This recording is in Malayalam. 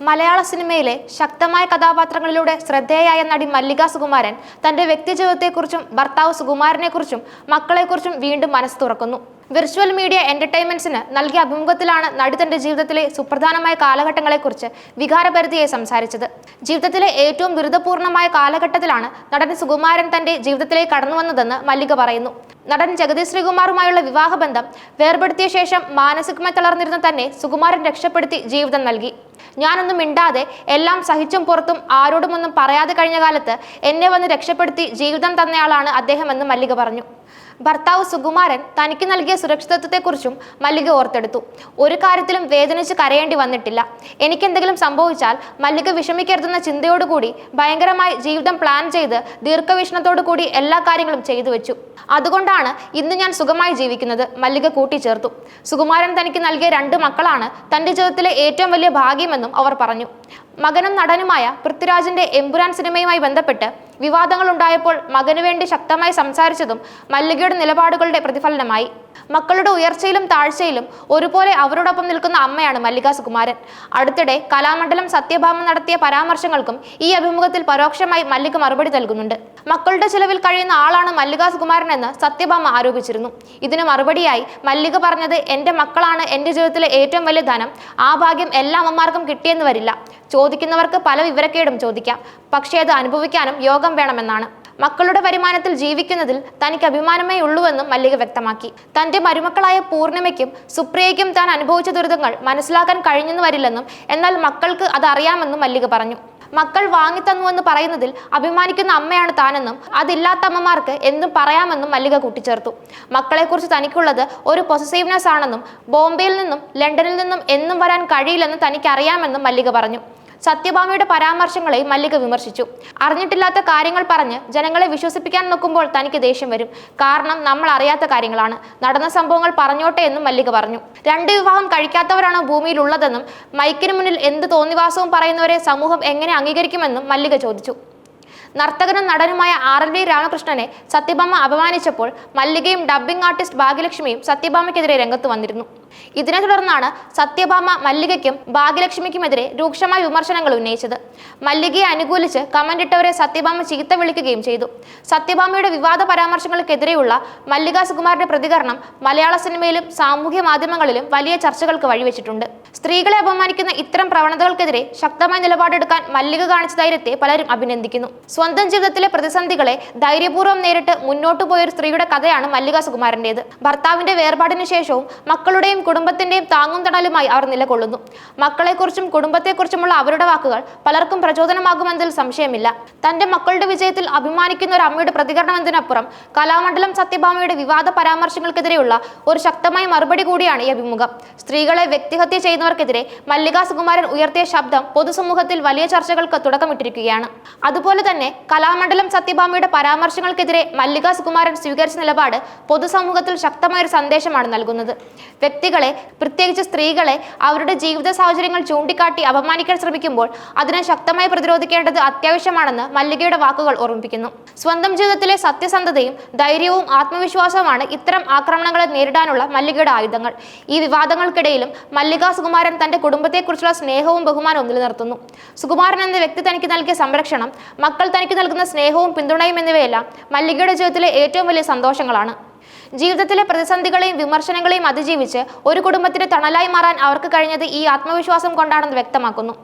മലയാള സിനിമയിലെ ശക്തമായ കഥാപാത്രങ്ങളിലൂടെ ശ്രദ്ധേയായ നടി മല്ലിക സുകുമാരൻ തന്റെ വ്യക്തിജീവിതത്തെക്കുറിച്ചും ഭർത്താവ് സുകുമാരനെക്കുറിച്ചും മക്കളെക്കുറിച്ചും വീണ്ടും മനസ്സ് തുറക്കുന്നു. വിർച്വൽ മീഡിയ എന്റർടൈൻമെന്റ്സിന് നൽകിയ അഭിമുഖത്തിലാണ് നടി തന്റെ ജീവിതത്തിലെ സുപ്രധാനമായ കാലഘട്ടങ്ങളെക്കുറിച്ച് വികാരപരിധിയെ സംസാരിച്ചത്. ജീവിതത്തിലെ ഏറ്റവും ദുരിതപൂർണമായ കാലഘട്ടത്തിലാണ് നടൻ സുകുമാരൻ തന്റെ ജീവിതത്തിലേക്ക് കടന്നു വന്നതെന്ന് മല്ലിക പറയുന്നു. നടൻ ജഗതി ശ്രീകുമാറുമായുള്ള വിവാഹബന്ധം വേർപെടുത്തിയ ശേഷം മാനസികമായി തളർന്നിരുന്ന തന്നെ സുകുമാരൻ രക്ഷപ്പെടുത്തി ജീവിതം നൽകി. ഞാനൊന്നും മിണ്ടാതെ എല്ലാം സഹിച്ചും പുറത്തും ആരോടുമൊന്നും പറയാതെ കഴിഞ്ഞ കാലത്ത് എന്നെ വന്ന് രക്ഷപ്പെടുത്തി ജീവിതം തന്നയാളാണ് അദ്ദേഹമെന്ന് മല്ലിക പറഞ്ഞു. ഭർത്താവ് സുകുമാരൻ തനിക്ക് നൽകിയ സുരക്ഷിതത്വത്തെക്കുറിച്ചും മല്ലിക ഓർത്തെടുത്തു. ഒരു കാര്യത്തിലും വേദനിച്ച് കരയേണ്ടി വന്നിട്ടില്ല. എനിക്കെന്തെങ്കിലും സംഭവിച്ചാൽ മല്ലിക വിഷമിക്കരുതെന്ന ചിന്തയോടുകൂടി ഭയങ്കരമായി ജീവിതം പ്ലാൻ ചെയ്ത് ദീർഘവീക്ഷണത്തോടു കൂടി എല്ലാ കാര്യങ്ങളും ചെയ്തു വെച്ചു. അതുകൊണ്ടാണ് ഇന്ന് ഞാൻ സുഖമായി ജീവിക്കുന്നത്. മല്ലിക കൂട്ടിച്ചേർത്തു. സുകുമാരൻ തനിക്ക് നൽകിയ രണ്ട് മക്കളാണ് തന്റെ ജീവിതത്തിലെ ഏറ്റവും വലിയ ഭാഗ്യമെന്നും അവർ പറഞ്ഞു. മകനും നടനുമായ പൃഥ്വിരാജിന്റെ എമ്പുരാൻ സിനിമയുമായി ബന്ധപ്പെട്ട് വിവാദങ്ങൾ ഉണ്ടായപ്പോൾ മകനു വേണ്ടി ശക്തമായി സംസാരിച്ചതും മല്ലികയുടെ നിലപാടുകളുടെ പ്രതിഫലനമായി. മക്കളുടെ ഉയർച്ചയിലും താഴ്ചയിലും ഒരുപോലെ അവരോടൊപ്പം നിൽക്കുന്ന അമ്മയാണ് മല്ലിക സുകുമാരൻ. അടുത്തിടെ കലാമണ്ഡലം സത്യഭാമ നടത്തിയ പരാമർശങ്ങൾക്കും ഈ അഭിമുഖത്തിൽ പരോക്ഷമായി മല്ലിക മറുപടി നൽകുന്നുണ്ട്. മക്കളുടെ ചിലവിൽ കഴിയുന്ന ആളാണ് മല്ലിക സുകുമാരൻ എന്ന് സത്യഭാമ ആരോപിച്ചിരുന്നു. ഇതിന് മറുപടിയായി മല്ലിക പറഞ്ഞത് എന്റെ മക്കളാണ് എന്റെ ജീവിതത്തിലെ ഏറ്റവും വലിയ ധനം. ആ ഭാഗ്യം എല്ലാ അമ്മമാർക്കും കിട്ടിയെന്ന് വരില്ല. ചോദിക്കുന്നവർക്ക് പല വിവരക്കേടും ചോദിക്കാം. പക്ഷേ അത് അനുഭവിക്കാനും യോഗം വേണമെന്നാണ്. മക്കളുടെ വരുമാനത്തിൽ ജീവിക്കുന്നതിൽ തനിക്ക് അഭിമാനമേ ഉള്ളൂവെന്നും മല്ലിക വ്യക്തമാക്കി. തന്റെ മരുമക്കളായ പൂർണിമയ്ക്കും സുപ്രിയയ്ക്കും താൻ അനുഭവിച്ച ദുരിതങ്ങൾ മനസ്സിലാക്കാൻ കഴിഞ്ഞെന്ന് വരില്ലെന്നും എന്നാൽ മക്കൾക്ക് അത് അറിയാമെന്നും മല്ലിക പറഞ്ഞു. മക്കൾ വാങ്ങിത്തന്നുവെന്ന് പറയുന്നതിൽ അഭിമാനിക്കുന്ന അമ്മയാണ് താനെന്നും അതില്ലാത്ത അമ്മമാർക്ക് എന്തും പറയാമെന്നും മല്ലിക കൂട്ടിച്ചേർത്തു. മക്കളെക്കുറിച്ച് തനിക്കുള്ളത് ഒരു പൊസസീവ്നെസ് ആണെന്നും ബോംബെയിൽ നിന്നും ലണ്ടനിൽ നിന്നും എന്നും വരാൻ കഴിയില്ലെന്ന് തനിക്കറിയാമെന്നും മല്ലിക പറഞ്ഞു. സത്യഭാമയുടെ പരാമർശങ്ങളെ മല്ലിക വിമർശിച്ചു. അറിഞ്ഞിട്ടില്ലാത്ത കാര്യങ്ങൾ പറഞ്ഞ് ജനങ്ങളെ വിശ്വസിപ്പിക്കാൻ നോക്കുമ്പോൾ തനിക്ക് ദേഷ്യം വരും. കാരണം നമ്മൾ അറിയാത്ത കാര്യങ്ങളാണ്. നടന്ന സംഭവങ്ങൾ പറഞ്ഞോട്ടെ എന്നും മല്ലിക പറഞ്ഞു. രണ്ട് വിവാഹം കഴിക്കാത്തവരാണ് ഭൂമിയിലുള്ളതെന്നും മൈക്കിന് മുന്നിൽ എന്ത് തോന്നിവാസവും പറയുന്നവരെ സമൂഹം എങ്ങനെ അംഗീകരിക്കുമെന്നും മല്ലിക ചോദിച്ചു. നർത്തകനും നടനുമായ ആർ എൽ വി രാമകൃഷ്ണനെ സത്യഭാമ അപമാനിച്ചപ്പോൾ മല്ലികയും ഡബ്ബിംഗ് ആർട്ടിസ്റ്റ് ഭാഗ്യലക്ഷ്മിയും സത്യഭാമയ്ക്കെതിരെ രംഗത്ത് വന്നിരുന്നു. ഇതിനെ തുടർന്നാണ് സത്യഭാമ മല്ലികയ്ക്കും ഭാഗ്യലക്ഷ്മിക്കുമെതിരെ രൂക്ഷമായ വിമർശനങ്ങൾ ഉന്നയിച്ചത്. മല്ലികയെ അനുകൂലിച്ച് കമന്റിട്ടവരെ സത്യഭാമ ചീത്ത വിളിക്കുകയും ചെയ്തു. സത്യഭാമയുടെ വിവാദ പരാമർശങ്ങൾക്കെതിരെയുള്ള മല്ലിക സുകുമാരന്റെ പ്രതികരണം മലയാള സിനിമയിലും സാമൂഹ്യ മാധ്യമങ്ങളിലും വലിയ ചർച്ചകൾക്ക് വഴിവെച്ചിട്ടുണ്ട്. സ്ത്രീകളെ അപമാനിക്കുന്ന ഇത്തരം പ്രവണതകൾക്കെതിരെ ശക്തമായ നിലപാടെടുക്കാൻ മല്ലിക കാണിച്ച ധൈര്യത്തെ പലരും അഭിനന്ദിക്കുന്നു. സ്വന്തം ജീവിതത്തിലെ പ്രതിസന്ധികളെ ധൈര്യപൂർവം നേരിട്ട് മുന്നോട്ടു പോയൊരു സ്ത്രീയുടെ കഥയാണ് മല്ലിക സുകുമാരന്റേത്. ഭർത്താവിന്റെ വേർപാടിനു ശേഷവും മക്കളുടെയും കുടുംബത്തിന്റെയും താങ്ങും തണലുമായി അവർ നിലകൊള്ളുന്നു. മക്കളെക്കുറിച്ചും കുടുംബത്തെക്കുറിച്ചുമുള്ള അവരുടെ വാക്കുകൾ പലർക്കും പ്രചോദനമാകുമെന്നതിൽ സംശയമില്ല. തന്റെ മക്കളുടെ വിജയത്തിൽ അഭിമാനിക്കുന്ന ഒരു അമ്മയുടെ പ്രതികരണം എന്നതിനപ്പുറം കലാമണ്ഡലം സത്യഭാമയുടെ വിവാദ പരാമർശങ്ങൾക്കെതിരെയുള്ള ഒരു ശക്തമായ മറുപടി കൂടിയാണ് ഈ അഭിമുഖം. സ്ത്രീകളെ വ്യക്തിഹത്യ ചെയ്യുന്നവർക്കെതിരെ മല്ലികാ സുകുമാരൻ ഉയർത്തിയ ശബ്ദം പൊതുസമൂഹത്തിൽ വലിയ ചർച്ചകൾക്ക് തുടക്കമിട്ടിരിക്കുകയാണ്. അതുപോലെ തന്നെ കലാമണ്ഡലം സത്യഭാമയുടെ പരാമർശങ്ങൾക്കെതിരെ മല്ലികാ സുകുമാരൻ സ്വീകരിച്ച നിലപാട് പൊതുസമൂഹത്തിൽ ശക്തമായൊരു സന്ദേശമാണ് നൽകുന്നത്. വ്യക്തികളെ പ്രത്യേകിച്ച് സ്ത്രീകളെ അവരുടെ ജീവിത സാഹചര്യങ്ങൾ ചൂണ്ടിക്കാട്ടി അപമാനിക്കാൻ ശ്രമിക്കുമ്പോൾ അതിനെ ശക്തമായി പ്രതിരോധിക്കേണ്ടത് അത്യാവശ്യമാണെന്ന് മല്ലികയുടെ വാക്കുകൾ ഓർമ്മിപ്പിക്കുന്നു. സ്വന്തം ജീവിതത്തിലെ സത്യസന്ധതയും ധൈര്യവും ആത്മവിശ്വാസവുമാണ് ഇത്തരം ആക്രമണങ്ങളെ നേരിടാനുള്ള മല്ലികയുടെ ആയുധങ്ങൾ. ഈ വിവാദങ്ങൾക്കിടയിലും മല്ലികാ സുകുമാരൻ തന്റെ കുടുംബത്തെക്കുറിച്ചുള്ള സ്നേഹവും ബഹുമാനവും നിലനിർത്തുന്നു. സുകുമാരൻ എന്ന വ്യക്തി തനിക്ക് നൽകിയ സംരക്ഷണം മക്കൾ തനിക്ക് നൽകുന്ന സ്നേഹവും പിന്തുണയും എന്നിവയെല്ലാം മല്ലികയുടെ ജീവിതത്തിലെ ഏറ്റവും വലിയ സന്തോഷങ്ങളാണ്. ജീവിതത്തിലെ പ്രതിസന്ധികളെയും വിമർശനങ്ങളെയും അതിജീവിച്ച് ഒരു കുടുംബത്തിന്റെ തണലായി മാറാൻ അവർക്ക് കഴിഞ്ഞത് ഈ ആത്മവിശ്വാസം കൊണ്ടാണെന്ന് വ്യക്തമാക്കുന്നു.